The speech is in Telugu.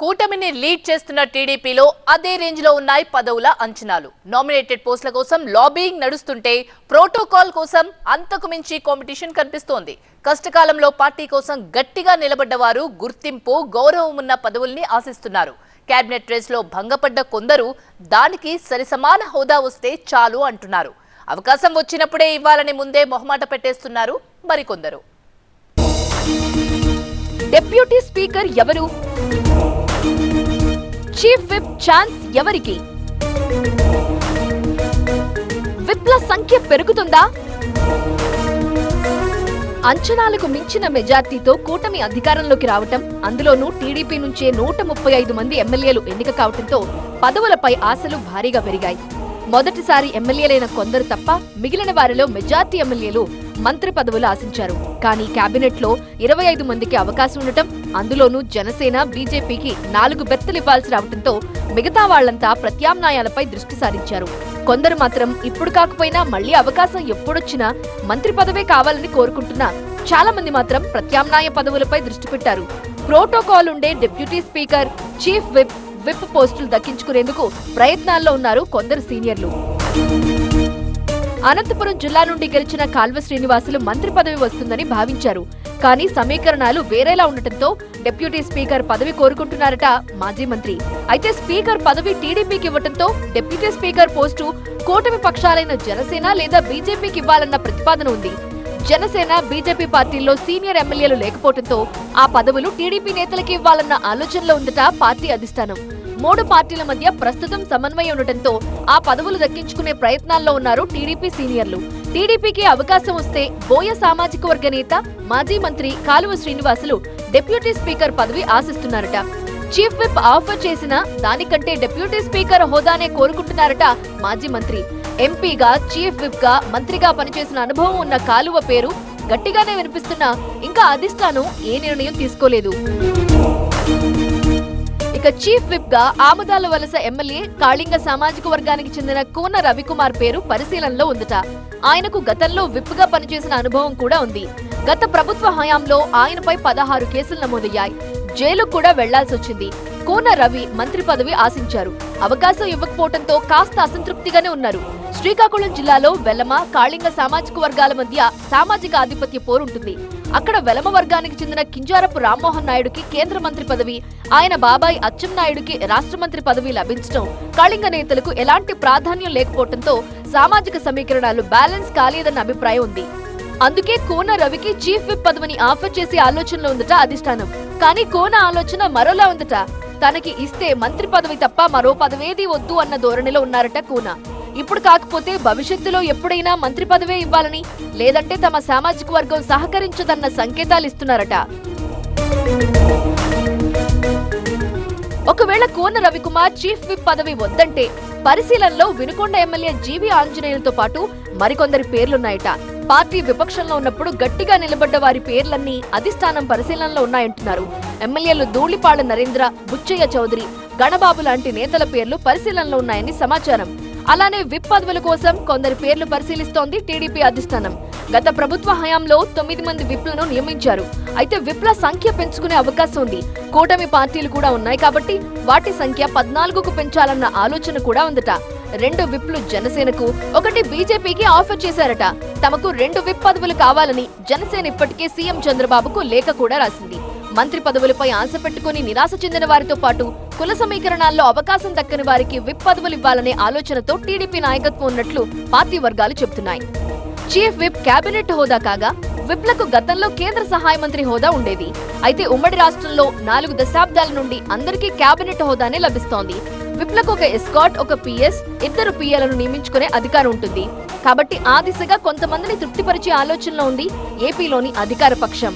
కూటమిని లీడ్ చేస్తున్న టీడీపీలో అదే రేంజ్లో ఉన్నాయి పదవుల అంచనాలు. నామినేటెడ్ పోస్టుల కోసం లాబీయింగ్ నడుస్తుంటే ప్రోటోకాల్ కోసం అంతకు మించి కాంపిటీషన్ కనిపిస్తోంది. కష్టకాలంలో పార్టీ కోసం గట్టిగా నిలబడ్డవారు గుర్తింపు గౌరవం ఉన్న పదవుల్ని ఆశిస్తున్నారు. కేబినెట్ రేస్లో భంగపడ్డ కొందరు దానికి సరిసమాన హోదా వస్తే చాలు అంటున్నారు. అవకాశం వచ్చినప్పుడే ఇవ్వాలని ముందే మొహమాట పెట్టేస్తున్నారు మరికొందరు. డెప్యూటీ స్పీకర్ ఎవరు? చీఫ్ విప్ ఛాన్స్ ఎవరికి? విప్ల సంఖ్య పెరుగుతుందా? అంచనాలకు మించిన మెజార్టీతో కూటమి అధికారంలోకి రావటం అందులోనూ టీడీపీ నుంచే నూట ముప్పై ఐదు మంది ఎమ్మెల్యేలు ఎన్నిక కావటంతో పదవులపై ఆశలు భారీగా పెరిగాయి. మొదటిసారి ఎమ్మెల్యేలైన కొందరు తప్ప మిగిలిన వారిలో మెజార్టీ ఎమ్మెల్యేలు మంత్రి పదవులు ఆశించారు. కానీ కేబినెట్లో ఇరవై ఐదు మందికి అవకాశం ఉండటం అందులోనూ జనసేన బీజేపీకి నాలుగు బెత్తలివ్వాల్సి రావడంతో మిగతా వాళ్ళంతా ప్రత్యామ్నాయాలపై దృష్టి సారించారు. కొందరు మాత్రం ఇప్పుడు కాకపోయినా మళ్ళీ అవకాశం ఎప్పుడొచ్చినా మంత్రి పదవే కావాలని కోరుకుంటున్నా చాలా మంది మాత్రం ప్రత్యామ్నాయ పదవులపై దృష్టి పెట్టారు. ప్రోటోకాల్ ఉండే deputy speaker chief whip whip పోస్టులు దక్కించుకునేందుకు ప్రయత్నాల్లో ఉన్నారు కొందరు సీనియర్లు. అనంతపురం జిల్లా నుండి గెలిచిన కాల్వ శ్రీనివాసులు మంత్రి పదవి వస్తుందని భావించారు. కానీ సమీకరణాలు వేరేలా ఉండటంతో డిప్యూటీ స్పీకర్ పదవి కోరుకుంటున్నారట మాజీ మంత్రి. అయితే స్పీకర్ పదవి టీడీపీకి ఇవ్వటంతో డిప్యూటీ స్పీకర్ పోస్టు కూటమి పక్షాలైన జనసేన లేదా బీజేపీకి ఇవ్వాలన్న ప్రతిపాదన ఉంది. జనసేన బీజేపీ పార్టీల్లో సీనియర్ ఎమ్మెల్యేలు లేకపోవడంతో ఆ పదవులు టీడీపీ నేతలకి ఇవ్వాలన్న ఆలోచనలో ఉందట పార్టీ అధిష్టానం. మూడు పార్టీల మధ్య ప్రస్తుతం సమన్వయం ఉండటంతో ఆ పదవులు దక్కించుకునే ప్రయత్నాల్లో ఉన్నారు టీడీపీ సీనియర్లు. టీడీపీకి అవకాశం వస్తే బోయ సామాజిక వర్గ నేత మాజీ మంత్రి కాలువ శ్రీనివాసులు డిప్యూటీ స్పీకర్ పదవి ఆశిస్తున్నారట. చీఫ్ విప్ ఆఫర్ చేసిన దానికంటే డిప్యూటీ స్పీకర్ హోదానే కోరుకుంటున్నారట మాజీ మంత్రి. ఎంపీగా చీఫ్ విప్గా మంత్రిగా పనిచేసిన అనుభవం ఉన్న కాలువ పేరు గట్టిగానే వినిపిస్తున్నా ఇంకా అధిష్టానం ఏ నిర్ణయం తీసుకోలేదు. ఇక చీఫ్ విప్గా ఆముదాల వలస ఎమ్మెల్యే కాళింగ సామాజిక వర్గానికి చెందిన కూన రవికుమార్ పేరు పరిశీలనలో ఉందట. ఆయనకు గతంలో విప్గా పనిచేసిన అనుభవం కూడా ఉంది. గత ప్రభుత్వ హయాంలో ఆయనపై పదహారు కేసులు నమోదయ్యాయి. జైలుకు కూడా వెళ్ళాల్సి వచ్చింది కోన రవి మంత్రి పదవి ఆశించారు. అవకాశం ఇవ్వకపోవడంతో కాస్త అసంతృప్తిగానే ఉన్నారు. శ్రీకాకుళం జిల్లాలో వెలమ కాళింగ సామాజిక వర్గాల మధ్య సామాజిక ఆధిపత్య పోరుంటుంది. అక్కడ వెలమ వర్గానికి చెందిన కింజారపు రామ్మోహన్ నాయుడుకి కేంద్ర మంత్రి పదవి ఆయన బాబాయ్ అచ్చెం నాయుడుకి రాష్ట్ర మంత్రి పదవి లభించడం కాళింగ నేతలకు ఎలాంటి ప్రాధాన్యం లేకపోవడంతో సామాజిక సమీకరణాలు బ్యాలెన్స్ కాలేదన్న అభిప్రాయం ఉంది. అందుకే కోన రవికి చీఫ్ విప్ పదవిని ఆఫర్ చేసే ఆలోచనలో ఉందట అధిష్టానం. కానీ కోన ఆలోచన మరోలా ఉందట. తనకి ఇస్తే మంత్రి పదవి తప్ప మరో పదవేది వద్దు అన్న ధోరణిలో ఉన్నారట కూన. ఇప్పుడు కాకపోతే భవిష్యత్తులో ఎప్పుడైనా మంత్రి పదవే ఇవ్వాలని లేదంటే తమ సామాజిక వర్గం సహకరించదన్న సంకేతాలు ఇస్తున్నారట. ఒకవేళ కోన రవికుమార్ చీఫ్ విప్ పదవి వద్దంటే పరిశీలనలో వినుకొండ ఎమ్మెల్యే జీవి ఆంజనేయులతో పాటు మరికొందరి పేర్లున్నాయట. పార్టీ విపక్షంలో ఉన్నప్పుడు గట్టిగా నిలబడ్డ వారి పేర్లన్నీ అధిష్టానం పరిశీలనలో ఉన్నాయంటున్నారు. ఎమ్మెల్యేలు ధూళిపాళ నరేంద్ర బుచ్చయ్య చౌదరి గణబాబు లాంటి నేతల పేర్లు పరిశీలనలో ఉన్నాయని సమాచారం. అలానే విప్ పదవుల కోసం కొందరి పేర్లు పరిశీలిస్తోంది టీడీపీ అధిష్టానం. గత ప్రభుత్వ హయాంలో తొమ్మిది మంది విప్లను నియమించారు. అయితే విప్ల సంఖ్య పెంచుకునే అవకాశం ఉంది. కూటమి పార్టీలు కూడా ఉన్నాయి కాబట్టి వాటి సంఖ్య పద్నాలుగుకు పెంచాలన్న ఆలోచన కూడా ఉందట. రెండు విప్లు జనసేనకు ఒకటి బీజేపీకి ఆఫర్ చేశారట. తమకు రెండు విప్ పదవులు కావాలని జనసేన ఇప్పటికే సీఎం చంద్రబాబుకు లేఖ కూడా రాసింది. మంత్రి పదవులపై ఆశ పెట్టుకుని నిరాశ చెందిన వారితో పాటు కుల సమీకరణాల్లో అవకాశం దక్కని వారికి విప్ పదవులు ఇవ్వాలనే ఆలోచనతో టీడీపీ నాయకత్వం ఉన్నట్లు పార్టీ వర్గాలు చెబుతున్నాయి. చీఫ్ విప్ కేబినెట్ హోదా కాగా విప్లకు గతంలో కేంద్ర సహాయ మంత్రి హోదా ఉండేది. అయితే ఉమ్మడి రాష్ట్రంలో నాలుగు దశాబ్దాల నుండి అందరికీ కేబినెట్ హోదానే లభిస్తోంది. విప్లకు ఒక ఎస్కాట్ ఒక పిఎస్ ఇద్దరు పిఎలను నియమించుకునే అధికారం ఉంటుంది. కాబట్టి ఆ దిశగా కొంతమందిని తృప్తిపరిచే ఆలోచనలో ఉంది ఏపీలోని అధికార పక్షం.